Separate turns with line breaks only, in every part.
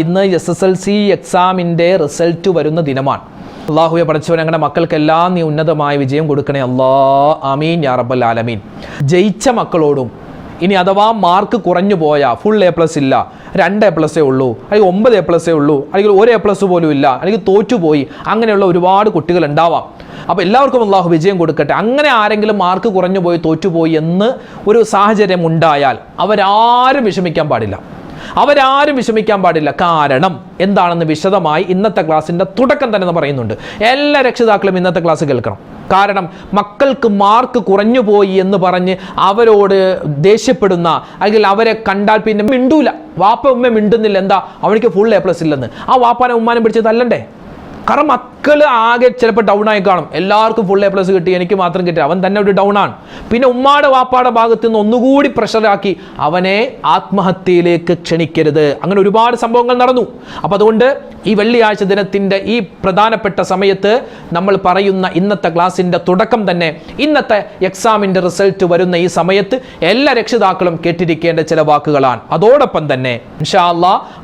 ഇന്ന് S S L C എക്സാമിന്റെ result വരുന്ന ദിനമാണ്. അള്ളാഹുയെ പഠിച്ചവൻ ഞങ്ങളുടെ മക്കൾക്കെല്ലാം നീ ഉന്നതമായ വിജയം കൊടുക്കണേ അല്ലാ. അമീൻ യാ റബ്ബൽ ആലമീൻ. ജയിച്ച മക്കളോടും ഇനി അഥവാ മാർക്ക് കുറഞ്ഞു പോയാൽ ഫുൾ എ പ്ലസ് ഇല്ല രണ്ട് എ പ്ലസേ ഉള്ളൂ അല്ലെങ്കിൽ ഒമ്പത് എ പ്ലസേ ഉള്ളൂ അല്ലെങ്കിൽ ഒരു എ പ്ലസ് പോലും ഇല്ല അല്ലെങ്കിൽ തോറ്റുപോയി അങ്ങനെയുള്ള ഒരുപാട് കുട്ടികൾ ഉണ്ടാവാം. അപ്പോൾ എല്ലാവർക്കും അള്ളാഹു വിജയം കൊടുക്കട്ടെ. അങ്ങനെ ആരെങ്കിലും മാർക്ക് കുറഞ്ഞു പോയി തോറ്റുപോയി എന്ന് ഒരു സാഹചര്യം ഉണ്ടായാൽ അവരാരും വിഷമിക്കാൻ പാടില്ല. അവരാരും വിഷമിക്കാൻ പാടില്ല. കാരണം എന്താണെന്ന് വിശദമായി ഇന്നത്തെ ക്ലാസ്സിന്റെ തുടക്കം തന്നെ പറയുന്നുണ്ട്. എല്ലാ രക്ഷിതാക്കളും ഇന്നത്തെ ക്ലാസ് കേൾക്കണം. കാരണം മക്കൾക്ക് മാർക്ക് കുറഞ്ഞു പോയി എന്ന് പറഞ്ഞ് അവരോട് ദേഷ്യപ്പെടുന്ന അല്ലെങ്കിൽ അവരെ കണ്ടാൽ പിന്നെ മിണ്ടൂല. വാപ്പ ഉമ്മ മിണ്ടുന്നില്ല. എന്താ? അവനിക്ക് ഫുൾ എ പ്ലസ് ഇല്ലെന്ന്. ആ വാപ്പാനെ ഉമ്മാനെ പിടിച്ച് തല്ലണ്ടേ? കാരണം മക്കൾ ആകെ ചിലപ്പോൾ ഡൗൺ ആയി കാണും. എല്ലാവർക്കും ഫുൾ എ പ്ലസ് കിട്ടി എനിക്ക് മാത്രം കിട്ടി. അവൻ തന്നെ ഒരു ഡൗൺ ആണ്. പിന്നെ ഉമ്മാടെ വാപ്പാടെ ഭാഗത്ത് നിന്ന് ഒന്നുകൂടി പ്രഷറാക്കി അവനെ ആത്മഹത്യയിലേക്ക് ക്ഷണിക്കരുത്. അങ്ങനെ ഒരുപാട് സംഭവങ്ങൾ നടന്നു. അപ്പം അതുകൊണ്ട് ഈ വെള്ളിയാഴ്ച ദിനത്തിന്റെ ഈ പ്രധാനപ്പെട്ട സമയത്ത് നമ്മൾ പറയുന്ന ഇന്നത്തെ ക്ലാസ്സിന്റെ തുടക്കം തന്നെ ഇന്നത്തെ എക്സാമിന്റെ റിസൾട്ട് വരുന്ന ഈ സമയത്ത് എല്ലാ രക്ഷിതാക്കളും കേട്ടിരിക്കേണ്ട ചില വാക്കുകളാണ്. അതോടൊപ്പം തന്നെ ഇൻഷാ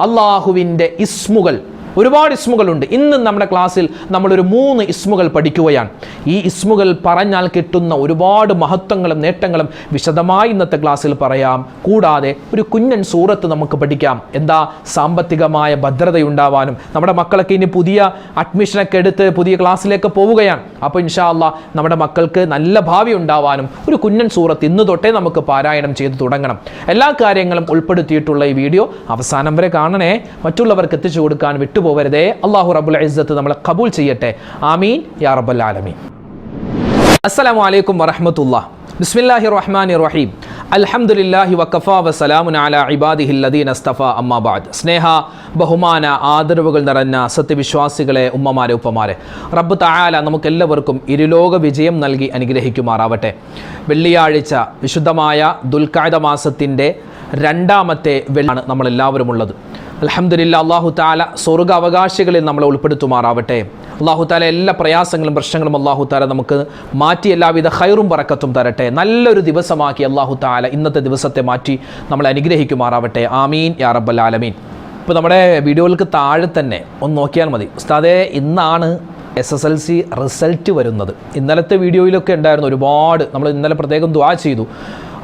അള്ളാഹുവിന്റെ ഇസ്മുകൾ ഒരുപാട് ഇസ്മുകളുണ്ട്. ഇന്ന് നമ്മുടെ ക്ലാസ്സിൽ നമ്മളൊരു മൂന്ന് ഇസ്മുകൾ പഠിക്കുകയാണ്. ഈ ഇസ്മുകൾ പറഞ്ഞാൽ കിട്ടുന്ന ഒരുപാട് മഹത്വങ്ങളും നേട്ടങ്ങളും വിശദമായി ഇന്നത്തെ ക്ലാസ്സിൽ പറയാം. കൂടാതെ ഒരു കുഞ്ഞൻ സൂറത്ത് നമുക്ക് പഠിക്കാം. എന്താ? സാമ്പത്തികമായ ഭദ്രതയുണ്ടാവാനും. നമ്മുടെ മക്കളൊക്കെ ഇനി പുതിയ അഡ്മിഷനൊക്കെ എടുത്ത് പുതിയ ക്ലാസ്സിലേക്ക് പോവുകയാണ്. അപ്പോൾ ഇൻഷാല്ല നമ്മുടെ മക്കൾക്ക് നല്ല ഭാവി ഉണ്ടാവാനും ഒരു കുഞ്ഞൻ സൂറത്ത് ഇന്ന് തൊട്ടേ നമുക്ക് പാരായണം ചെയ്തു തുടങ്ങണം. എല്ലാ കാര്യങ്ങളും ഉൾപ്പെടുത്തിയിട്ടുള്ള ഈ വീഡിയോ അവസാനം വരെ കാണണേ. മറ്റുള്ളവർക്ക് എത്തിച്ചു കൊടുക്കാൻ വിട്ടുപോകരുതേ അള്ളാഹു റബുൽ ഇസ്സത്ത് നമ്മളെ കബൂൽ ചെയ്യട്ടെ. ആമീൻ. യാ റബ്ബൽ ആലമീൻ. അസ്സലാമു അലൈക്കും വറഹമത്തുള്ള. ബിസ്മില്ലാഹി റഹ്മാനി റഹീം. അൽഹംദുലില്ലാഹി വക്കഫ വസലാമുൻ അല ഇബാദിഹി ലദീന അസ്തഫ. അമ്മാബാദ് സ്നേഹ ബഹുമാന ആദരവുകൾ നിറഞ്ഞ സത്യവിശ്വാസികളെ ഉമ്മമാരെ ഉപ്പമാരെ. റബ്ബ് തആല നമുക്കെല്ലാവർക്കും ഇരുലോക വിജയം നൽകി അനുഗ്രഹിക്കുമാറാവട്ടെ. വെള്ളിയാഴ്ച വിശുദ്ധമായ ദുൽഖഅദ മാസത്തിന്റെ രണ്ടാമത്തെ വെള്ളിയാണ് നമ്മളെല്ലാവരും ഉള്ളത് അലഹമില്ല അള്ളാഹു താല സ്വർഗ അവകാശികളിൽ നമ്മളെ ഉൾപ്പെടുത്തുമാറാവട്ടെ. അള്ളാഹു താല എല്ലാ പ്രയാസങ്ങളും പ്രശ്നങ്ങളും അള്ളാഹു താല നമുക്ക് മാറ്റി എല്ലാവിധ ഹൈറും പറക്കത്തും തരട്ടെ. നല്ലൊരു ദിവസമാക്കി അള്ളാഹു താല ഇന്നത്തെ ദിവസത്തെ മാറ്റി നമ്മളെ അനുഗ്രഹിക്കുമാറാവട്ടെ. ആമീൻ. യാ റബ്ബൽ ആലമീൻ. ഇപ്പോൾ നമ്മുടെ വീഡിയോകൾക്ക് താഴെ തന്നെ ഒന്ന് നോക്കിയാൽ മതി. ഉസ്താദെ ഇന്നാണ് S S L C result വരുന്നത്. ഇന്നലത്തെ വീഡിയോയിലൊക്കെ ഉണ്ടായിരുന്നു ഒരുപാട് നമ്മൾ ഇന്നലെ പ്രത്യേകം ദ്വാ ചെയ്തു.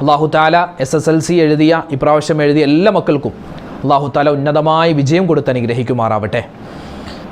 അള്ളാഹു താല എസ് എസ് എൽ സി എഴുതിയ ഇപ്രാവശ്യം എഴുതിയ എല്ലാ മക്കൾക്കും അള്ളാഹു താല ഉന്നതമായ വിജയം കൊടുത്ത് അനുഗ്രഹിക്കുമാറാവട്ടെ.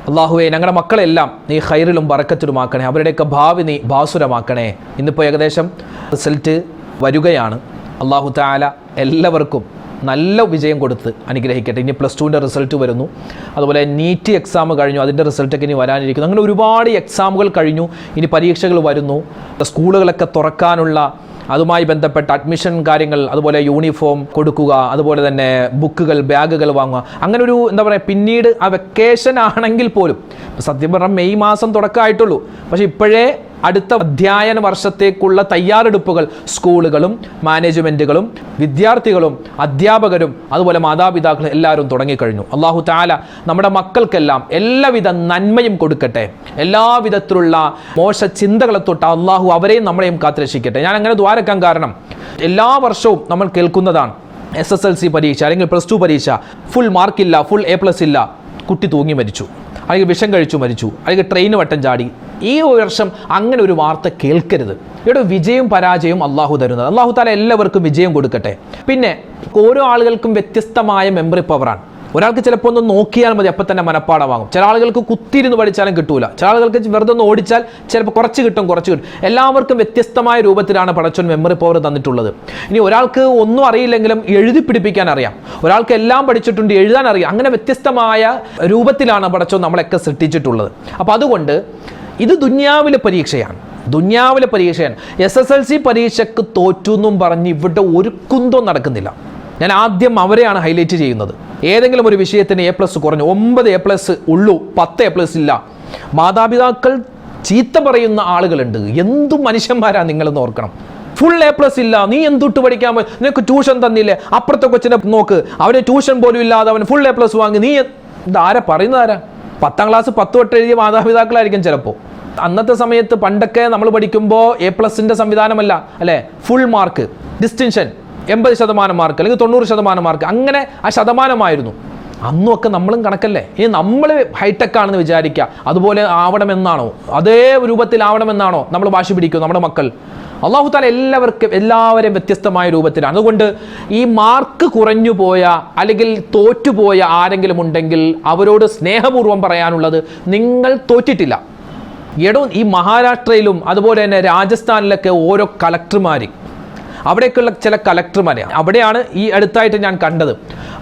അള്ളാഹുവെ ഞങ്ങളുടെ മക്കളെല്ലാം നീ ഹൈറിലും ബറക്കത്തിലുമാക്കണേ അവരുടെയൊക്കെ ഭാവി നീ ഭാസുരമാക്കണേ ഇന്നിപ്പോൾ ഏകദേശം റിസൾട്ട് വരികയാണ്. അള്ളാഹു താല എല്ലാവർക്കും നല്ല വിജയം കൊടുത്ത് അനുഗ്രഹിക്കട്ടെ. ഇനി പ്ലസ് ടുവിന്റെ റിസൾട്ട് വരുന്നു. അതുപോലെ നീറ്റ് എക്സാം കഴിഞ്ഞു. അതിന്റെ റിസൾട്ടൊക്കെ ഇനി വരാനിരിക്കുന്നു. അങ്ങനെ ഒരുപാട് എക്സാമുകൾ കഴിഞ്ഞു. ഇനി പരീക്ഷകൾ വരുന്നു. സ്കൂളുകളൊക്കെ തുറക്കാനുള്ള അതുമായി ബന്ധപ്പെട്ട അഡ്മിഷൻ കാര്യങ്ങൾ അതുപോലെ യൂണിഫോം കൊടുക്കുക അതുപോലെ തന്നെ ബുക്കുകൾ ബാഗുകൾ വാങ്ങുക. അങ്ങനെ ഒരു എന്താ പറയുക പിന്നീട് ആ വെക്കേഷൻ ആണെങ്കിൽ പോലും സത്യം പറഞ്ഞാൽ മെയ് മാസം തുടക്കമായിട്ടുള്ളൂ. പക്ഷേ ഇപ്പോഴേ അടുത്ത അധ്യയന വർഷത്തേക്കുള്ള തയ്യാറെടുപ്പുകൾ സ്കൂളുകളും മാനേജ്മെന്റുകളും വിദ്യാർത്ഥികളും അധ്യാപകരും അതുപോലെ മാതാപിതാക്കളും എല്ലാവരും തുടങ്ങിക്കഴിഞ്ഞു. അള്ളാഹു താല നമ്മുടെ മക്കൾക്കെല്ലാം എല്ലാവിധ നന്മയും കൊടുക്കട്ടെ. എല്ലാവിധത്തിലുള്ള മോശ ചിന്തകളെ തൊട്ട് അള്ളാഹു അവരെയും നമ്മളെയും കാത്തുരക്ഷിക്കട്ടെ. ഞാൻ അങ്ങനെ ദ്വാരക്കാൻ കാരണം എല്ലാ വർഷവും നമ്മൾ കേൾക്കുന്നതാണ്. എസ് എസ് എൽ സി പരീക്ഷ അല്ലെങ്കിൽ പ്ലസ് ടു പരീക്ഷ ഫുൾ മാർക്കില്ല ഫുൾ എ പ്ലസ് ഇല്ല. കുട്ടി തൂങ്ങി മരിച്ചു. അല്ലെങ്കിൽ വിഷം കഴിച്ചു മരിച്ചു. അല്ലെങ്കിൽ ട്രെയിൻ വട്ടം ചാടി. ഈ വർഷം അങ്ങനെ ഒരു വാർത്ത കേൾക്കരുത്. ഇവിടെ വിജയവും പരാജയവും അള്ളാഹു തരുന്നത്. അള്ളാഹു താല എല്ലാവർക്കും വിജയം കൊടുക്കട്ടെ. പിന്നെ ഓരോ ആളുകൾക്കും വ്യത്യസ്തമായ മെമ്മറി പവറാണ് ഒരാൾക്ക് ചിലപ്പോൾ ഒന്ന് നോക്കിയാൽ മതി അപ്പം തന്നെ മനപ്പാടമാകും ചില ആളുകൾക്ക് കുത്തിയിരുന്ന് പഠിച്ചാലും കിട്ടൂല. ചില ആളുകൾക്ക് വെറുതെ ഒന്ന് ഓടിച്ചാൽ ചിലപ്പോൾ കുറച്ച് കിട്ടും കുറച്ച് കിട്ടും. എല്ലാവർക്കും വ്യത്യസ്തമായ രൂപത്തിലാണ് പടച്ചോൻ മെമ്മറി പവർ തന്നിട്ടുള്ളത്. ഇനി ഒരാൾക്ക് ഒന്നും അറിയില്ലെങ്കിലും എഴുതി പിടിപ്പിക്കാൻ അറിയാം. ഒരാൾക്ക് എല്ലാം പഠിച്ചിട്ടുണ്ട് എഴുതാൻ അറിയാം. അങ്ങനെ വ്യത്യസ്തമായ രൂപത്തിലാണ് പടച്ചോൻ നമ്മളൊക്കെ സൃഷ്ടിച്ചിട്ടുള്ളത്. അപ്പോൾ അതുകൊണ്ട് ഇത് ദുന്യാവിലെ പരീക്ഷയാണ്. ദുന്യാവിലെ പരീക്ഷയാണ്. എസ് എസ് എൽ സി പരീക്ഷയ്ക്ക് തോറ്റു എന്നും പറഞ്ഞ് ഇവിടെ ഒരു കുന്തവും നടക്കുന്നില്ല. ഞാൻ ആദ്യം അവരെയാണ് ഹൈലൈറ്റ് ചെയ്യുന്നത്. ഏതെങ്കിലും ഒരു വിഷയത്തിന് എ പ്ലസ് കുറഞ്ഞു ഒമ്പത് എ പ്ലസ് ഉള്ളൂ പത്ത് എ പ്ലസ് ഇല്ല. മാതാപിതാക്കൾ ചീത്ത പറയുന്ന ആളുകളുണ്ട്. എന്തു മനുഷ്യന്മാരാ നിങ്ങളെന്ന് ഓർക്കണം. ഫുൾ എ പ്ലസ് ഇല്ല. നീ എന്തുട്ട് പഠിക്കാൻ പോയി? നിനക്ക് ട്യൂഷൻ തന്നില്ലേ? അപ്പുറത്തെ കൊച്ചിനെ നോക്ക്. അവന് ട്യൂഷൻ പോലും ഇല്ലാതെ അവൻ ഫുൾ എ പ്ലസ് വാങ്ങി. നീ ആരാ പറയുന്നത് ആരാ? പത്താം ക്ലാസ് പത്ത് തൊട്ട് എഴുതിയ മാതാപിതാക്കളായിരിക്കും ചിലപ്പോൾ. അന്നത്തെ സമയത്ത് പണ്ടൊക്കെ നമ്മൾ പഠിക്കുമ്പോൾ എ പ്ലസിന്റെ സംവിധാനമല്ല അല്ലേ? ഫുൾ മാർക്ക് ഡിസ്റ്റിൻഷൻ എൺപത് ശതമാനം മാർക്ക് അല്ലെങ്കിൽ തൊണ്ണൂറ് ശതമാനം മാർക്ക് അങ്ങനെ ആ ശതമാനമായിരുന്നു. അന്നൊക്കെ നമ്മളും കണക്കല്ലേ? ഇനി നമ്മൾ ഹൈടെക് ആണെന്ന് വിചാരിക്കുക. അതുപോലെ ആവണമെന്നാണോ? അതേ രൂപത്തിലാവണമെന്നാണോ നമ്മൾ വാശി പിടിക്കും നമ്മുടെ മക്കൾ? അള്ളാഹു താല എല്ലാവർക്കും എല്ലാവരെയും വ്യത്യസ്തമായ രൂപത്തിലാണ്. അതുകൊണ്ട് ഈ മാർക്ക് കുറഞ്ഞു പോയ അല്ലെങ്കിൽ തോറ്റുപോയ ആരെങ്കിലും ഉണ്ടെങ്കിൽ അവരോട് സ്നേഹപൂർവം പറയാനുള്ളത് നിങ്ങൾ തോറ്റിട്ടില്ല. എടോ ഈ മഹാരാഷ്ട്രയിലും അതുപോലെ തന്നെ രാജസ്ഥാനിലൊക്കെ ഓരോ കളക്ടർമാർ അവിടേക്കുള്ള ചില കലക്ടർമാരെ. അവിടെയാണ് ഈ അടുത്തായിട്ട് ഞാൻ കണ്ടത്.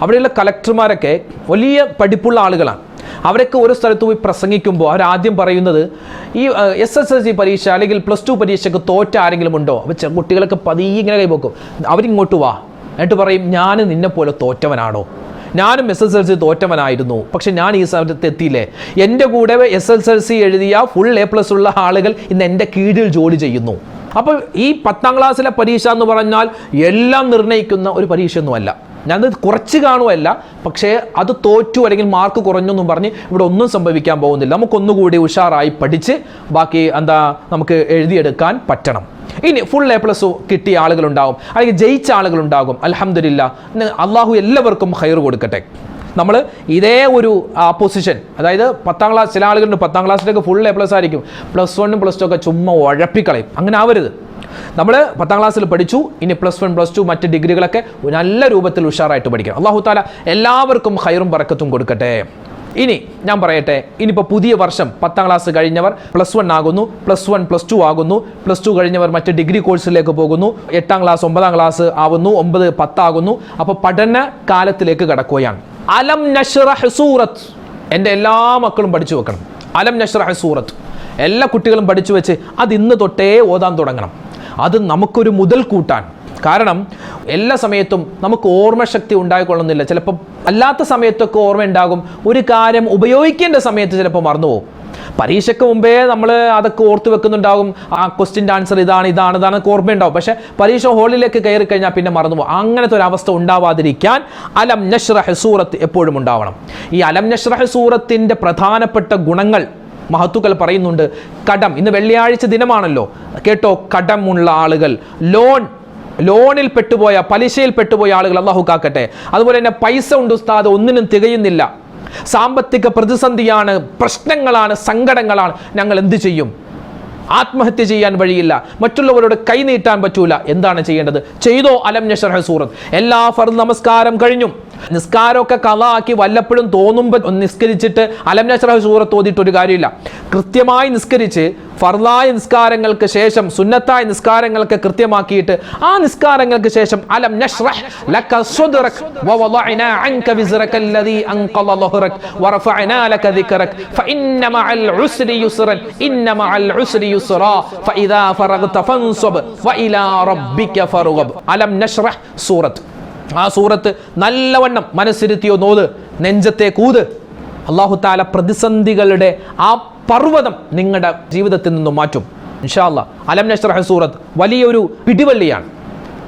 അവിടെയുള്ള കലക്ടർമാരൊക്കെ വലിയ പഠിപ്പുള്ള ആളുകളാണ്. അവരൊക്കെ ഓരോ സ്ഥലത്ത് പോയി പ്രസംഗിക്കുമ്പോൾ അവരാദ്യം പറയുന്നത് ഈ എസ് എസ് എൽ സി പരീക്ഷ അല്ലെങ്കിൽ പ്ലസ് ടു പരീക്ഷയ്ക്ക് തോറ്റ ആരെങ്കിലും ഉണ്ടോ? അപ്പോൾ കുട്ടികളൊക്കെ പതിയെ ഇങ്ങനെ കൈപോക്കും അവരിങ്ങോട്ട് വാ. എന്നിട്ട് പറയും ഞാൻ നിന്നെ പോലെ തോറ്റവനാണോ? ഞാനും എസ് എസ് എൽ സി തോറ്റവനായിരുന്നു. പക്ഷെ ഞാൻ ഈ സ്ഥലത്ത് എത്തിയില്ലേ? എന്റെ കൂടെ എസ് എസ് എൽ സി എഴുതിയ ഫുൾ എ പ്ലസ് ഉള്ള ആളുകൾ ഇന്ന് എന്റെ കീഴിൽ ജോലി ചെയ്യുന്നു. അപ്പോൾ ഈ പത്താം ക്ലാസ്സിലെ പരീക്ഷ എന്ന് പറഞ്ഞാൽ എല്ലാം നിർണയിക്കുന്ന ഒരു പരീക്ഷയൊന്നുമല്ല. ഞാനത് കുറച്ച് കാണുമല്ല പക്ഷേ അത് തോറ്റു അല്ലെങ്കിൽ മാർക്ക് കുറഞ്ഞൊന്നും പറഞ്ഞ് ഇവിടെ ഒന്നും സംഭവിക്കാൻ പോകുന്നില്ല. നമുക്കൊന്നുകൂടി ഉഷാറായി പഠിച്ച് ബാക്കി എന്താ നമുക്ക് എഴുതിയെടുക്കാൻ പറ്റണം. ഇനി ഫുൾ എ പ്ലസ് കിട്ടിയ ആളുകളുണ്ടാകും അല്ലെങ്കിൽ ജയിച്ച ആളുകളുണ്ടാകും. അലഹമില്ല അള്ളാഹു എല്ലാവർക്കും ഹയർ കൊടുക്കട്ടെ. നമ്മൾ ഇതേ ഒരു പൊസിഷൻ അതായത് പത്താം ക്ലാസ് ചില ആളുകളുണ്ട് പത്താം ക്ലാസ്സിലേക്ക് ഫുൾ എ പ്ലസ് ആയിരിക്കും. പ്ലസ് വണ്ണും പ്ലസ് ടു ഒക്കെ ചുമ്മാ ഉഴപ്പിക്കളയും. അങ്ങനെ ആവരുത്. നമ്മൾ പത്താം ക്ലാസ്സിൽ പഠിച്ചു. ഇനി പ്ലസ് വൺ പ്ലസ് ടു മറ്റ് ഡിഗ്രികളൊക്കെ നല്ല രൂപത്തിൽ ഉഷാറായിട്ട് പഠിക്കണം. അള്ളാഹു താല എല്ലാവർക്കും ഹൈറും പറക്കത്തും കൊടുക്കട്ടെ. ഇനി ഞാൻ പറയട്ടെ ഇനിയിപ്പോൾ പുതിയ വർഷം പത്താം ക്ലാസ് കഴിഞ്ഞവർ പ്ലസ് വൺ ആകുന്നു പ്ലസ് വൺ പ്ലസ് ടു ആകുന്നു പ്ലസ് ടു കഴിഞ്ഞവർ മറ്റ് ഡിഗ്രി കോഴ്സിലേക്ക് പോകുന്നു എട്ടാം ക്ലാസ് ഒമ്പതാം ക്ലാസ് ആവുന്നു ഒമ്പത് പത്താകുന്നു. അപ്പോൾ പഠന കാലത്തിലേക്ക് കടക്കുകയാണ്. അലം നഷ്റഹ് സൂറത്ത്. എന്റെ എല്ലാ മക്കളും പഠിച്ചു വെക്കണം. അലം നഷ്റഹ് സൂറത്ത്. എല്ലാ കുട്ടികളും പഠിച്ചു വെച്ച് അത് ഇന്ന് തൊട്ടേ ഓതാൻ തുടങ്ങണം. അത് നമുക്കൊരു മുതൽ കൂട്ടാൻ കാരണം എല്ലാ സമയത്തും നമുക്ക് ഓർമ്മശക്തി ഉണ്ടായിക്കൊള്ളുന്നില്ല. ചിലപ്പോൾ അല്ലാത്ത സമയത്തൊക്കെ ഓർമ്മ ഉണ്ടാകും. ഒരു കാര്യം ഉപയോഗിക്കേണ്ട സമയത്ത് ചിലപ്പോൾ മറന്നുപോകും പരീക്ഷയ്ക്ക് മുമ്പേ നമ്മൾ അതൊക്കെ ഓർത്ത് വെക്കുന്നുണ്ടാകും. ആ ക്വസ്റ്റിന്റെ ആൻസർ ഇതാണ് ഇതാണ് ഇതാണ് ഓർമ്മയുണ്ടാവും പക്ഷേ പരീക്ഷ ഹോളിലേക്ക് കയറി കഴിഞ്ഞാൽ പിന്നെ മറന്നുപോകും അങ്ങനത്തെ ഒരു അവസ്ഥ ഉണ്ടാവാതിരിക്കാൻ അലം നഷ്റഹ് സൂറത്ത് എപ്പോഴും ഉണ്ടാവണം. ഈ അലം നഷ്റഹ് സൂറത്തിന്റെ പ്രധാനപ്പെട്ട ഗുണങ്ങൾ മഹത്തുക്കൾ പറയുന്നുണ്ട് കടം. ഇന്ന് വെള്ളിയാഴ്ച ദിനമാണല്ലോ. കേട്ടോ കടമുള്ള ആളുകൾ. ലോൺ ലോണിൽ പെട്ടുപോയ പലിശയിൽ പെട്ടുപോയ ആളുകൾ അള്ളാഹു കാക്കട്ടെ. അതുപോലെ തന്നെ പൈസ ഉണ്ട് ഉസ്താദ് ഒന്നിനും തികയുന്നില്ല. സാമ്പത്തിക പ്രതിസന്ധിയാണ് പ്രശ്നങ്ങളാണ് സങ്കടങ്ങളാണ്. ഞങ്ങൾ എന്ത് ചെയ്യും? ആത്മഹത്യ ചെയ്യാൻ വഴിയില്ല. മറ്റുള്ളവരോട് കൈ നീട്ടാൻ പറ്റൂല. എന്താണ് ചെയ്യേണ്ടത്? ചെയ്തോ അലം നഷർഹ സൂറത്ത്. എല്ലാ ഫർദ് നമസ്കാരം കഴിഞ്ഞു. നിസ്കാരമൊക്കെ കലാക്കി വല്ലപ്പോഴും തോന്നുമ്പോൾ നിസ്കരിച്ചിട്ട് അലം നഷറഹ സൂറത്ത് ഓതിയിട്ട് ഒരു കാര്യമില്ല. കൃത്യമായി നിസ്കരിച്ച് ഫർദായ നിസ്കാരങ്ങൾക്ക് ശേഷം സുന്നത്തായ നിസ്കാരങ്ങൾക്ക് കൃത്യമാക്കിയിട്ട് ആ നിസ്കാരങ്ങൾക്ക് ശേഷം അലം നഷ്റഹ് ലക സുദ്റക് വവളഅന അൻക വിസ്റക അല്ലദീ അൻഖല ളഹ്റക് വറഫഅനാ ലക ദിക്റക് ഫഇന്ന മഅൽ ഉസ്രി യുസ്റൻ ഇന്ന മഅൽ ഉസ്രി യുസ്റ ഫഇദാ ഫറഗ്ത ഫൻസബ് വഇലാ റബ്ബിക ഫർഗബ്. അലം നഷ്റഹ് സൂറത്ത്. ആ സൂറത്ത് നല്ലവണ്ണം മനസ്സിരുത്തിയോ നോത് നെഞ്ചത്തെ കൂത്. അള്ളാഹുത്താല പ്രതിസന്ധികളുടെ ആ പർവതം നിങ്ങളുടെ ജീവിതത്തിൽ നിന്നും മാറ്റും. ഇൻഷാല്ല അലം നഷ്റഹ സൂറത്ത് വലിയൊരു പിടിവള്ളിയാണ്.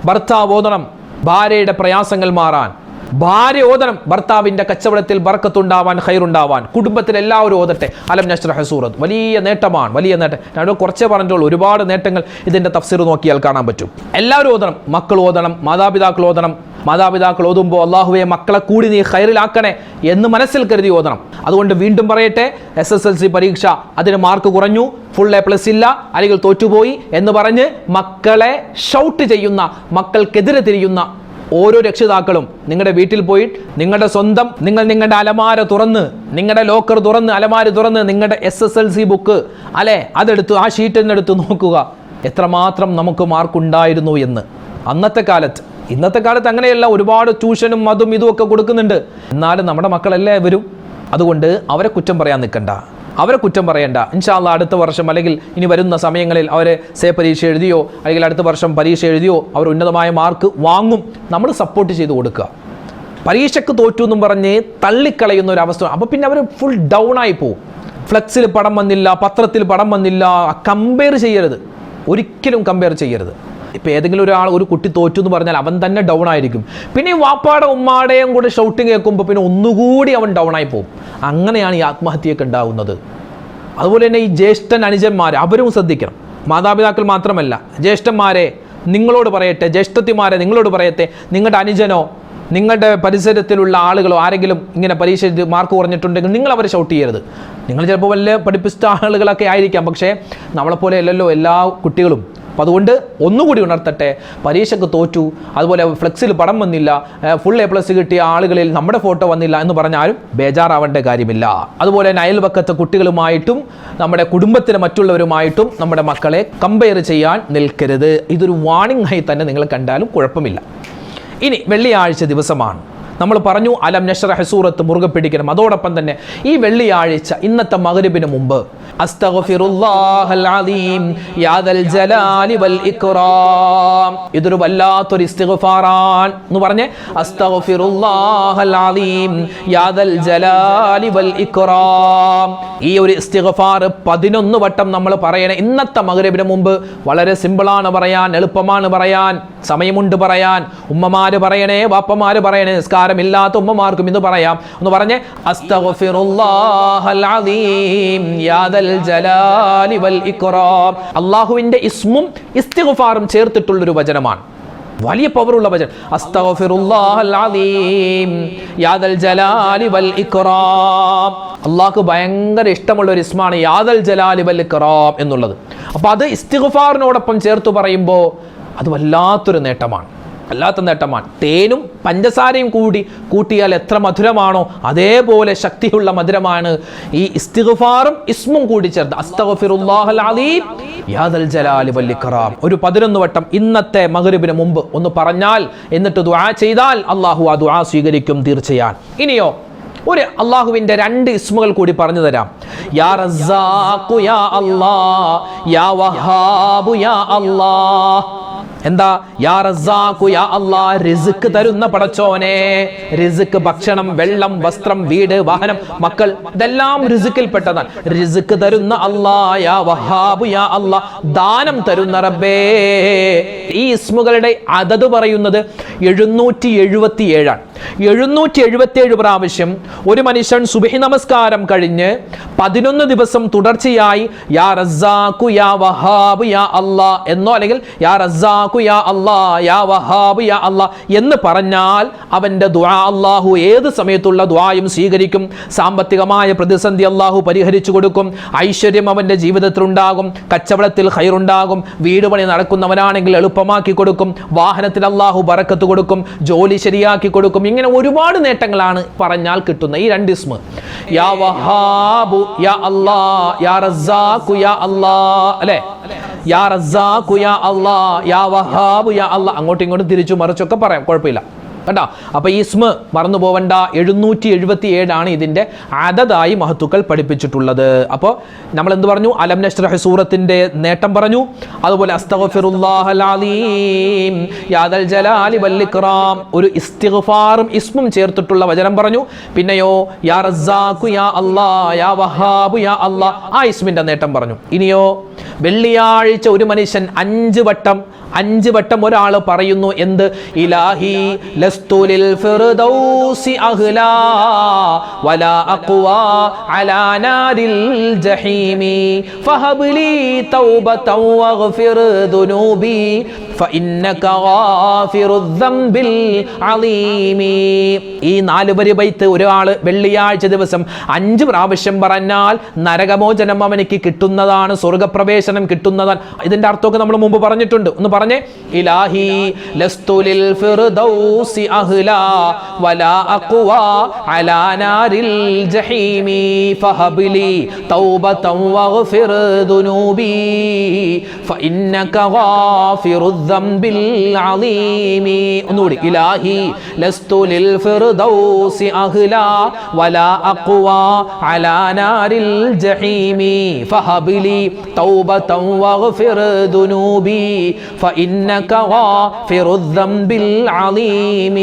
ഭർത്താവ് ഓതണം ഭാര്യയുടെ പ്രയാസങ്ങൾ മാറാൻ. ഭാര്യ ഓതണം ഭർത്താവിന്റെ കച്ചവടത്തിൽ ബർക്കത്തുണ്ടാവാൻ ഹൈറുണ്ടാവാൻ കുടുംബത്തിൽ എല്ലാവരും ഓതട്ടെ. അലം നഷ്റഹ സൂറത്ത്. വലിയ നേട്ടമാണ് വലിയ നേട്ടം. ഞാൻ കുറച്ചേ പറഞ്ഞിട്ടുള്ളൂ. ഒരുപാട് നേട്ടങ്ങൾ ഇതിന്റെ തഫ്സീർ നോക്കിയാൽ കാണാൻ പറ്റും. എല്ലാവരും ഓതണം. മക്കൾ ഓതണം മാതാപിതാക്കൾ ഓതണം. മാതാപിതാക്കൾ ഓതുമ്പോൾ അള്ളാഹുവെ മക്കളെ കൂടി നീ ഹൈറിലാക്കണേ എന്ന് മനസ്സിൽ കരുതി ഓതണം. അതുകൊണ്ട് വീണ്ടും പറയട്ടെ എസ് എസ് എൽ സി പരീക്ഷ അതിന് മാർക്ക് കുറഞ്ഞു ഫുൾ എ പ്ലസ് ഇല്ല അല്ലെങ്കിൽ തോറ്റുപോയി എന്ന് പറഞ്ഞ് മക്കളെ ഷൗട്ട് ചെയ്യുന്ന മക്കൾക്കെതിരെ തിരിയുന്ന ഓരോ രക്ഷിതാക്കളും നിങ്ങളുടെ വീട്ടിൽ പോയി നിങ്ങളുടെ സ്വന്തം നിങ്ങൾ നിങ്ങളുടെ അലമാര തുറന്ന് നിങ്ങളുടെ ലോക്കർ തുറന്ന് അലമാര തുറന്ന് നിങ്ങളുടെ S S L C book അല്ലെ? അതെടുത്ത് ആ ഷീറ്റിൽ തന്നെ എടുത്ത് നോക്കുക. എത്രമാത്രം നമുക്ക് മാർക്കുണ്ടായിരുന്നു എന്ന്. അന്നത്തെ കാലത്ത് ഇന്നത്തെ കാലത്ത് അങ്ങനെയല്ല. ഒരുപാട് ട്യൂഷനും അതും ഇതും ഒക്കെ കൊടുക്കുന്നുണ്ട്. എന്നാലും നമ്മുടെ മക്കളല്ലേ വരും അതുകൊണ്ട് അവരെ കുറ്റം പറയാൻ നിൽക്കണ്ട. അവരെ കുറ്റം പറയേണ്ട. ഇൻഷാല്ല അടുത്ത വർഷം അല്ലെങ്കിൽ ഇനി വരുന്ന സമയങ്ങളിൽ അവർ സേ പരീക്ഷ എഴുതിയോ അല്ലെങ്കിൽ അടുത്ത വർഷം പരീക്ഷ എഴുതിയോ അവർ ഉന്നതമായ മാർക്ക് വാങ്ങും. നമ്മൾ സപ്പോർട്ട് ചെയ്ത് കൊടുക്കുക. പരീക്ഷയ്ക്ക് തോറ്റു എന്നും പറഞ്ഞ് തള്ളിക്കളയുന്ന ഒരു അവസ്ഥ. അപ്പോൾ പിന്നെ അവർ ഫുൾ ഡൗൺ ആയി പോകും ഫ്ലെക്സിൽ പടം വന്നില്ല പത്രത്തിൽ പടം വന്നില്ല കമ്പയർ ചെയ്യരുത്. ഒരിക്കലും കമ്പയർ ചെയ്യരുത്. ഇപ്പം ഏതെങ്കിലും ഒരാൾ ഒരു കുട്ടി തോറ്റു എന്ന് പറഞ്ഞാൽ അവൻ തന്നെ ഡൗൺ ആയിരിക്കും. പിന്നെ ഈ വാപ്പാടെ ഉമ്മാടെയും കൂടെ ഷൗട്ടിങ് കേൾക്കുമ്പോൾ പിന്നെ ഒന്നുകൂടി അവൻ ഡൗൺ ആയി പോകും. അങ്ങനെയാണ് ഈ ആത്മഹത്യയൊക്കെ ഉണ്ടാകുന്നത് അതുപോലെ തന്നെ ഈ ജ്യേഷ്ഠൻ അനുജന്മാർ അവരും ശ്രദ്ധിക്കണം. മാതാപിതാക്കൾ മാത്രമല്ല ജ്യേഷ്ഠന്മാരെ നിങ്ങളോട് പറയട്ടെ ജ്യേഷ്ഠത്തിമാരെ നിങ്ങളോട് പറയട്ടെ നിങ്ങളുടെ അനുജനോ നിങ്ങളുടെ പരിസരത്തിലുള്ള ആളുകളോ ആരെങ്കിലും ഇങ്ങനെ പരീക്ഷ മാർക്ക് കുറഞ്ഞിട്ടുണ്ടെങ്കിൽ നിങ്ങൾ അവരെ ഷൗട്ട് ചെയ്യരുത്. നിങ്ങൾ ചിലപ്പോൾ വല്ല പഠിപ്പിച്ച ആളുകളൊക്കെ ആയിരിക്കാം പക്ഷേ നമ്മളെപ്പോലെ അല്ലല്ലോ എല്ലാ കുട്ടികളും. അപ്പോൾ അതുകൊണ്ട് ഒന്നുകൂടി ഉണർത്തട്ടെ. പരീക്ഷയ്ക്ക് തോറ്റു. അതുപോലെ ഫ്ലെക്സിൽ പടം വന്നില്ല. ഫുൾ എ പ്ലസ് കിട്ടിയ ആളുകളിൽ നമ്മുടെ ഫോട്ടോ വന്നില്ല എന്ന് പറഞ്ഞാലും ബേജാറാവേണ്ട കാര്യമില്ല. അതുപോലെ തന്നെ അയൽവക്കത്തെ കുട്ടികളുമായിട്ടും നമ്മുടെ കുടുംബത്തിലെ മറ്റുള്ളവരുമായിട്ടും നമ്മുടെ മക്കളെ കമ്പയർ ചെയ്യാൻ നിൽക്കരുത്. ഇതൊരു വാണിംഗ് ആയി തന്നെ നിങ്ങൾ കണ്ടാലും കുഴപ്പമില്ല. ഇനി വെള്ളിയാഴ്ച ദിവസമാണ്. നമ്മൾ പറഞ്ഞു അലം നഷറ ഹസൂറത്ത് മുറുകെ പിടിക്കണം. അതോടൊപ്പം തന്നെ ഈ വെള്ളിയാഴ്ച ഇന്നത്തെ മകരുവിന് മുമ്പ് ഇതൊരു വല്ലാത്തൊരു എന്ന് പറഞ്ഞ് ഈ ഒരു ഇസ്തിഗ്ഫാർ പതിനൊന്ന് വട്ടം നമ്മൾ പറയണേ. ഇന്നത്തെ മകരബിന് മുമ്പ് വളരെ സിമ്പിളാണ് പറയാൻ എളുപ്പമാണ് പറയാൻ. സമയമുണ്ട് പറയാൻ. ഉമ്മമാര് പറയണേ വാപ്പമാര് പറയണേ നിസ്കാരമില്ലാത്ത ഉമ്മമാർക്കും ഇത് പറയാം. എന്ന് പറഞ്ഞ് അള്ളാഹുവിന്റെ ഇസ്മും ഇസ്തിഗ്ഫാറും ചേർത്തിട്ടുള്ളൊരു വചനമാണ്. വലിയ പവറുള്ള വചനം. അള്ളാഹ്ക്ക് ഭയങ്കര ഇഷ്ടമുള്ള ഒരു ഇസ്മാണ് യാദൽ ജലാലി വൽ ഇക്റാം എന്നുള്ളത്. അപ്പോൾ അത് ഇസ്തിഗ്ഫാറിനോടൊപ്പം ചേർത്ത് പറയുമ്പോൾ അത് വല്ലാത്തൊരു നേട്ടമാണ്. അല്ലാത്ത നേട്ടമാണ്. തേനും പഞ്ചസാരയും കൂടി കൂട്ടിയാൽ എത്ര മധുരമാണോ അതേപോലെ ശക്തിയുള്ള മധുരമാണ്. ഈ ഇസ്തിഗ്ഫാറും ഇസ്മും കൂടി ചേർത്ത് ഒരു പതിനൊന്ന് വട്ടം ഇന്നത്തെ മഗ്രിബിന് മുമ്പ് ഒന്ന് പറഞ്ഞാൽ എന്നിട്ട് ദുആ ചെയ്താൽ അള്ളാഹു ആ ദുആ സ്വീകരിക്കും തീർച്ചയായും ഇനിയോ ഒരു അള്ളാഹുവിന്റെ രണ്ട് ഇസ്മുകൾ കൂടി പറഞ്ഞു തരാം. യാ റസ്സാഖു യാ അല്ലാ യാ വഹാബു യാ അല്ലാ എന്താ? യാ റസ്സാഖു യാ അല്ലാ റിസ്ക് തരുന്ന പടച്ചോനെ റിസ്ക് ഭക്ഷണം വെള്ളം വസ്ത്രം വീട് വാഹനം മക്കൾ ഇതെല്ലാം റിസ്ക്കിൽ പെട്ടതാണ്. റിസ്ക് തരുന്ന അല്ലാ യാ വഹാബു യാ അല്ലാ ദാനം തരുന്ന റബ്ബേ. ഈ ഇസ്മുകളുടെ അതത് പറയുന്നത് എഴുന്നൂറ്റി എഴുപത്തി ഏഴാണ് എഴുന്നൂറ്റി എഴുപത്തി ഏഴ് പ്രാവശ്യം ഒരു മനുഷ്യൻ സുബഹി നമസ്കാരം കഴിഞ്ഞ് പതിനൊന്ന് ദിവസം തുടർച്ചയായി യാ റസ്സാഖു യാ വഹാബ് യാ അല്ലാ എന്നോ അല്ലെങ്കിൽ യാ റസ്സാഖു യാ അല്ലാ യാ വഹാബ് യാ അല്ലാ എന്ന് പറഞ്ഞാൽ അവന്റെ ദുആ അല്ലാഹു ഏത് സമയത്തുള്ള ദുആയും സ്വീകരിക്കും. സാമ്പത്തികമായ പ്രതിസന്ധി അള്ളാഹു പരിഹരിച്ചു കൊടുക്കും. ഐശ്വര്യം അവന്റെ ജീവിതത്തിൽ ഉണ്ടാകും കച്ചവടത്തിൽ ഹൈറുണ്ടാകും. വീട് പണി നടക്കുന്നവനാണെങ്കിൽ എളുപ്പമാക്കി കൊടുക്കും. വാഹനത്തിൽ അള്ളാഹു ബറക്കത്ത് കൊടുക്കും. ജോലി ശരിയാക്കി കൊടുക്കും. ഇങ്ങനെ ഒരുപാട് നേട്ടങ്ങളാണ് പറഞ്ഞാൽ കിട്ടുന്ന ഈ രണ്ട് ഇസ്മ. യാ വഹാബു യാ അല്ലാ യാ റസ്സാഖു യാ അല്ലാ അല്ലേ? യാ റസ്സാഖു യാ അല്ലാ യാ വഹാബു യാ അല്ലാ. അങ്ങോട്ടും ഇങ്ങോട്ടും തിരിച്ചു മറിച്ചൊക്കെ പറയാം. കുഴപ്പമില്ല. കണ്ടോ? അപ്പോൾ ഈ ഇസ്മ മറന്നു പോവണ്ട എഴുന്നൂറ്റി എഴുപത്തി ഏഴാണ് ഇതിന്റെ അതതായി മഹത്തുക്കൾ പഠിപ്പിച്ചിട്ടുള്ളത്. അപ്പോൾ നമ്മൾ എന്ത് പറഞ്ഞു? അലം നഷ്റഹ് സൂറത്തിന്റെ നേട്ടം പറഞ്ഞു. അതുപോലെ ഒരു ഇസ്തിഗ്ഫാറും ഇസ്മും ചേർത്തിട്ടുള്ള വചനം പറഞ്ഞു. പിന്നെയോ യാ റസ്സാഖു യാ അല്ലാ യാ വഹാബു യാ അല്ലാ ആ ഇസ്മിന്റെ നേട്ടം പറഞ്ഞു. ഇനിയോ വെള്ളിയാഴ്ച ഒരു മനുഷ്യൻ അഞ്ച് വട്ടം അഞ്ച് വട്ടം ഒരാൾ പറയുന്നു എന്ത് ഇലാഹി ലസ്തുലിൽ ഫിർദൗസി അഹ്ലാ വലാ അഖ്വാ അലാ നാരിൽ ജഹീമി ഫഹബ് ലീ തൗബതൻ വഗ്ഫിർ ദുനൂബി فإنك غافر الذنب العظيم ഈ നാല് വരി ബൈത്ത് ഒരാൾ വെള്ളിയാഴ്ച ദിവസം അഞ്ച് പ്രാവശ്യം പറഞ്ഞാൽ നരകമോചനം അവനിക്ക് കിട്ടുന്നതാണ് സ്വർഗപ്രവേശനം കിട്ടുന്നതാണ് ഇതിന്റെ അർത്ഥമൊക്കെ നമ്മൾ മുമ്പ് പറഞ്ഞിട്ടുണ്ട് ഒന്ന് പറഞ്ഞ് ഇലാഹി ലസ്തുലിൽ ഫിർദൗസി അഹ്ല വലാ അഖ്വ അലാ നാരിൽ ജഹീമി ഫഹബ്ലി തൗബതൻ വഗ്ഫിർ ദുനൂബി ഫഇന്നക ഗാഫിറു ദംബിൽ അളീമി ഒന്നുകൂടി ഇലാഹി ലസ്തുലിൽ ഫിർദൗസി അഹ്ല വലാ അഖ്വ അലാ നാരിൽ ജഹീമി ഫഹബ്ലി തൗബതൻ വഗ്ഫിർ ദുനൂബി ഫ ഫഇന്നക ഗാഫിറു الذنب العظيم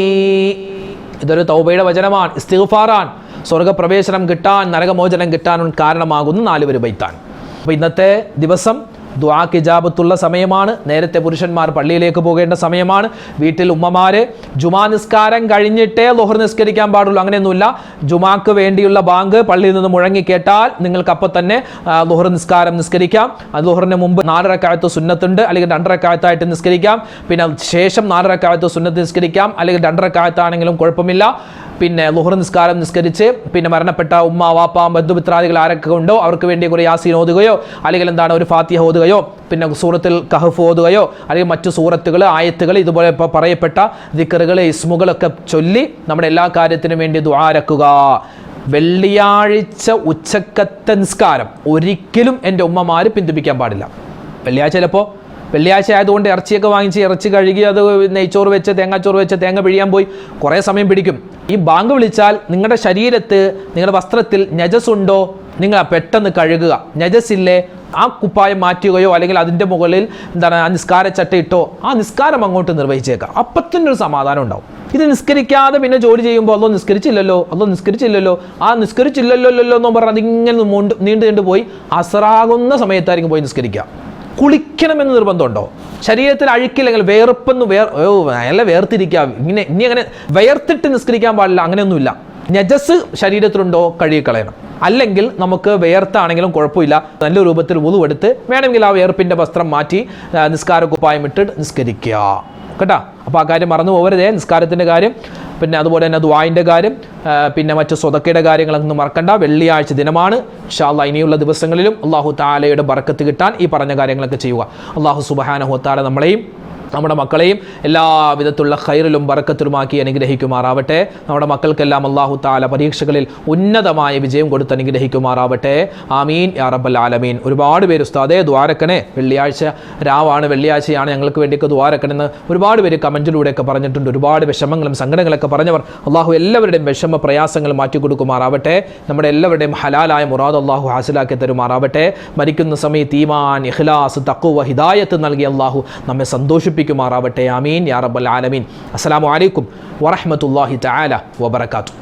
ഇതൊരു തൗബയുടെ വചനമാണ് ഇസ്തിഗ്ഫാറാൻ സ്വർഗപ്രവേശനം കിട്ടാൻ നരകമോചനം കിട്ടാനും കാരണമാകുന്ന നാല് പേര് ബൈത്താണ് അപ്പോൾ ഇന്നത്തെ ദിവസം ദ്വാക്ക് ഇജാബത്തുള്ള സമയമാണ്. നേരത്തെ പുരുഷന്മാർ പള്ളിയിലേക്ക് പോകേണ്ട സമയമാണ്. വീട്ടിൽ ഉമ്മമാര് ജുമാ നിസ്കാരം കഴിഞ്ഞിട്ടേ ലോഹർ നിസ്കരിക്കാൻ പാടുള്ളൂ. അങ്ങനെയൊന്നുമില്ല. ജുമാക്ക് വേണ്ടിയുള്ള ബാങ്ക് പള്ളിയിൽ നിന്ന് മുഴങ്ങി കേട്ടാൽ നിങ്ങൾക്ക് അപ്പം തന്നെ ലുഹർ നിസ്കാരം നിസ്കരിക്കാം. അത് ലുഹറിന് മുമ്പ് നാലരക്കാലത്ത് സുന്നത്തുണ്ട്. അല്ലെങ്കിൽ രണ്ടരക്കാലത്തായിട്ട് നിസ്കരിക്കാം. പിന്നെ ശേഷം നാലരക്കാലത്ത് സുന്നത്ത് നിസ്കരിക്കാം. അല്ലെങ്കിൽ രണ്ടരക്കാലത്താണെങ്കിലും കുഴപ്പമില്ല. പിന്നെ ലുഹർ നിസ്കാരം നിസ്കരിച്ച് പിന്നെ മരണപ്പെട്ട ഉമ്മ വാപ്പ ബന്ധുമിത്രാദികൾ ആരൊക്കെ ഉണ്ടോ അവർക്ക് വേണ്ടി കുറേ യാസീൻ ഓതുകയോ അല്ലെങ്കിൽ എന്താണ് ഒരു ഫാത്തിഹ ഓതുകയോ പിന്നെ സൂറത്തിൽ കഹഫ് ഓതുകയോ അല്ലെങ്കിൽ മറ്റു സൂറത്തുകൾ ആയത്തുകൾ ഇതുപോലെ പറയപ്പെട്ട ദിക്കറുകൾ ഇസ്മുകളൊക്കെ ചൊല്ലി നമ്മുടെ എല്ലാ കാര്യത്തിനും വേണ്ടി ദ്വാരക്കുക വെള്ളിയാഴ്ച ഉച്ചക്കത്തെ നിസ്കാരം ഒരിക്കലും എന്റെ ഉമ്മമാർ പിന്തുപ്പിക്കാൻ പാടില്ല. വെള്ളിയാഴ്ച ചിലപ്പോൾ വെള്ളിയാഴ്ച ആയതുകൊണ്ട് ഇറച്ചിയൊക്കെ വാങ്ങിച്ച് ഇറച്ചി കഴുകി അത് നെയ്ച്ചോറ് വെച്ച് തേങ്ങാച്ചോറ് വെച്ച് തേങ്ങ പിഴിയാൻ പോയി. കുറേ സമയം പിടിക്കും. ഈ ബാങ്ക് വിളിച്ചാൽ നിങ്ങളുടെ ശരീരത്ത് നിങ്ങളുടെ വസ്ത്രത്തിൽ നജസുണ്ടോ നിങ്ങൾ പെട്ടെന്ന് കഴുകുക. നജസില്ലേ ആ കുപ്പായം മാറ്റുകയോ അല്ലെങ്കിൽ അതിന്റെ മുകളിൽ എന്താണ് ആ നിസ്കാര ചട്ടയിട്ടോ ആ നിസ്കാരം അങ്ങോട്ട് നിർവഹിച്ചേക്കാം. അപ്പത്തിന്റെ ഒരു സമാധാനം ഉണ്ടാവും. ഇത് നിസ്കരിക്കാതെ പിന്നെ ജോലി ചെയ്യുമ്പോൾ അതോ നിസ്കരിച്ചില്ലല്ലോ അതോ നിസ്കരിച്ചില്ലല്ലോ ആ നിസ്കരിച്ചില്ലല്ലോ എന്നും പറഞ്ഞാൽ അതിങ്ങനെ നീണ്ടു നീണ്ടു പോയി അസറാകുന്ന സമയത്തായിരിക്കും പോയി നിസ്കരിക്കുക. കുളിക്കണമെന്ന് നിർബന്ധമുണ്ടോ? ശരീരത്തിൽ അഴുക്കില്ലെങ്കിൽ വേർപ്പെന്ന് വേർ അല്ല വേർതിരിക്കുക ഇങ്ങനെ ഇനി അങ്ങനെ വേർത്തിട്ട് നിസ്കരിക്കാൻ പാടില്ല അങ്ങനെയൊന്നുമില്ല. നജസ് ശരീരത്തിലുണ്ടോ? കഴുകി കളയണം അല്ലെങ്കിൽ നമുക്ക് വേർത്താണെങ്കിലും കുഴപ്പമില്ല. നല്ല രൂപത്തിൽ ഉതുവെടുത്ത് വേണമെങ്കിൽ ആ വേർപ്പിന്റെ വസ്ത്രം മാറ്റി നിസ്കാര കുപ്പായം ഇട്ട് നിസ്കരിക്കുക. കേട്ടോ? അപ്പോൾ ആ കാര്യം മറന്നു പോകരുതേ. നിസ്കാരത്തിന്റെ കാര്യം പിന്നെ അതുപോലെ തന്നെ ദ്വായിന്റെ കാര്യം പിന്നെ മറ്റ് സ്വതക്കയുടെ കാര്യങ്ങളൊന്നും മറക്കണ്ട. വെള്ളിയാഴ്ച ദിനമാണ്. ഷാല്ല ഇനിയുള്ള ദിവസങ്ങളിലും അള്ളാഹു താലയുടെ ബറക്കത്ത് കിട്ടാൻ ഈ പറഞ്ഞ കാര്യങ്ങളൊക്കെ ചെയ്യുക. അള്ളാഹു സുബഹാനഹു താല നമ്മളെയും നമ്മുടെ മക്കളെയും എല്ലാവിധത്തുള്ള ഖൈറിലും ബറക്കത്തിലുമാക്കി അനുഗ്രഹിക്കുമാറാവട്ടെ. നമ്മുടെ മക്കൾക്കെല്ലാം അള്ളാഹു താല പരീക്ഷകളിൽ ഉന്നതമായ വിജയം കൊടുത്ത് അനുഗ്രഹിക്കുമാറാവട്ടെ. ആമീൻ. യാ റബ്ബൽ ആലമീൻ. ഒരുപാട് പേര് ഉസ്താദേ ദ്വാരക്കനെ വെള്ളിയാഴ്ച രാവാണ് വെള്ളിയാഴ്ചയാണ് ഞങ്ങൾക്ക് വേണ്ടിയൊക്കെ ദ്വാരക്കണെന്ന് ഒരുപാട് പേര് കമന്റിലൂടെയൊക്കെ പറഞ്ഞിട്ടുണ്ട്. ഒരുപാട് വിഷമങ്ങളും സങ്കടങ്ങളൊക്കെ പറഞ്ഞവർ അള്ളാഹു എല്ലാവരുടെയും വിഷമ പ്രയാസങ്ങൾ മാറ്റി കൊടുക്കുമാറാവട്ടെ. നമ്മുടെ എല്ലാവരുടെയും ഹലാലായ മുറാദ് അള്ളാഹു ഹാസിലാക്കി തരുമാറാവട്ടെ. മരിക്കുന്ന സമയത്ത് ഈമാൻ ഇഖ്ലാസ് തക്കുവ ഹിദായത്ത് നൽകി അള്ളാഹു നമ്മെ സന്തോഷിപ്പിക്കുമാറാവട്ടെ ആമീൻ. യാ റബ്ബൽ ആലമീൻ. അസ്സലാമു അലൈക്കും വറഹ്മത്തുള്ളാഹി തആല വബറകാതുഹു.